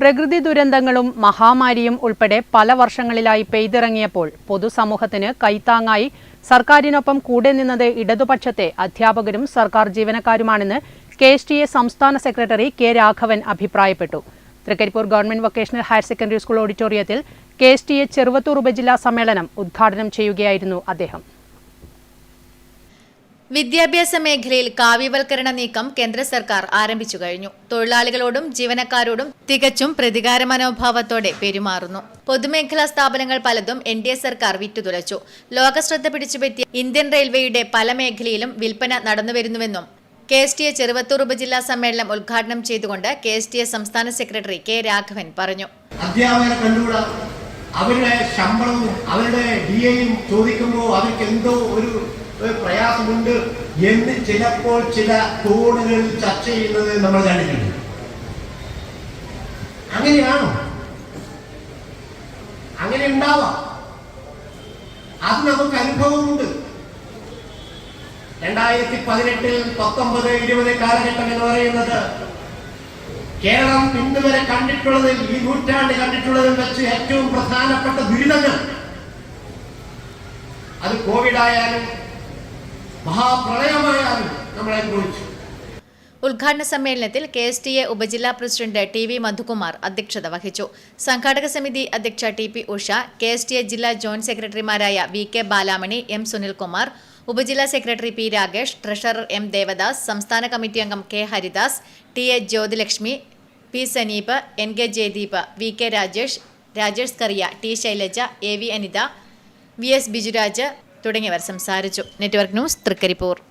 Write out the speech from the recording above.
പ്രകൃതി ദുരന്തങ്ങളും മഹാമാരിയും ഉൾപ്പെടെ പല വർഷങ്ങളിലായി പെയ്തിറങ്ങിയപ്പോൾ പൊതുസമൂഹത്തിന് കൈത്താങ്ങായി സർക്കാരിനൊപ്പം കൂടെ നിന്നത് ഇടതുപക്ഷത്തെ അധ്യാപകരും സർക്കാർ ജീവനക്കാരുമാണെന്ന് കെ എസ് ടി എ സംസ്ഥാന സെക്രട്ടറി കെ രാഘവൻ അഭിപ്രായപ്പെട്ടു. Trikaripur government vocational higher secondary school ഓഡിറ്റോറിയത്തിൽ K S T A Cheruvathur ഉപജില്ലാ സമ്മേളനം ഉദ്ഘാടനം ചെയ്യുകയായിരുന്നു അദ്ദേഹം. വിദ്യാഭ്യാസ മേഖലയിൽ കാവ്യവൽക്കരണ നീക്കം കേന്ദ്ര സർക്കാർ ആരംഭിച്ചു കഴിഞ്ഞു. തൊഴിലാളികളോടും ജീവനക്കാരോടും തികച്ചും പ്രതികാര മനോഭാവത്തോടെ പെരുമാറുന്നു. പൊതുമേഖലാ സ്ഥാപനങ്ങൾ പലതും എൻ ഡി എ സർക്കാർ വിറ്റുതുലച്ചു. ലോകശ്രദ്ധ പിടിച്ചുപറ്റിയ ഇന്ത്യൻ റെയിൽവേയുടെ പല മേഖലയിലും വിൽപ്പന നടന്നുവരുന്നുവെന്നും K S T A Cheruvathur ഉപജില്ലാ സമ്മേളനം ഉദ്ഘാടനം ചെയ്തുകൊണ്ട് കെ എസ് ടി എ സംസ്ഥാന സെക്രട്ടറി കെ രാഘവൻ പറഞ്ഞു. അവരുടെ ശമ്പളവും അവരുടെ ഡി എയും ചോദിക്കുമ്പോൾ അവർക്ക് എന്തോ ഒരു പ്രയാസമുണ്ട് എന്ന് ചിലപ്പോൾ ചില തോണുകളിൽ ചർച്ച ചെയ്യുന്നത് നമ്മൾ കണ്ടിട്ടുണ്ട് അങ്ങനെയാണോ? അങ്ങനെ ഉണ്ടാവാം. അത് നമുക്ക് അനുഭവമുണ്ട്. രണ്ടായിരത്തി പതിനെട്ടിൽ പത്തൊമ്പത് ഇരുപത് കാലഘട്ടം എന്ന് പറയുന്നത് കേരളം ഇന്നുവരെ കണ്ടിട്ടുള്ളതിൽ ഈ നൂറ്റാണ്ട് കണ്ടിട്ടുള്ളതിൽ വെച്ച് ഏറ്റവും പ്രധാനപ്പെട്ട ദുരിതങ്ങൾ. അത് കോവിഡ് ആയാലും മഹാപ്രളയമായാലും നമ്മളെ അനുഭവിച്ചു ഉദ്ഘാടന സമ്മേളനത്തിൽ കെ എസ് ടി എ ഉപജില്ലാ പ്രസിഡന്റ് ടി വി മധുകുമാർ അധ്യക്ഷത വഹിച്ചു. സംഘാടക സമിതി അധ്യക്ഷ T P Usha K S T A ജില്ലാ ജോയിന്റ് സെക്രട്ടറിമാരായ V K Balamani M Sunilkumar ഉപജില്ലാ secretary P Rakesh treasurer M Devadas സംസ്ഥാന കമ്മിറ്റി അംഗം K Haridas T A Jyothilakshmi P Saneep N K Jayadeep V K Rajesh Rajesh Kariya T Shailaja A V Anitha V S Bijuraj തുടങ്ങിയവർ സംസാരിച്ചു. Network news Trikaripur.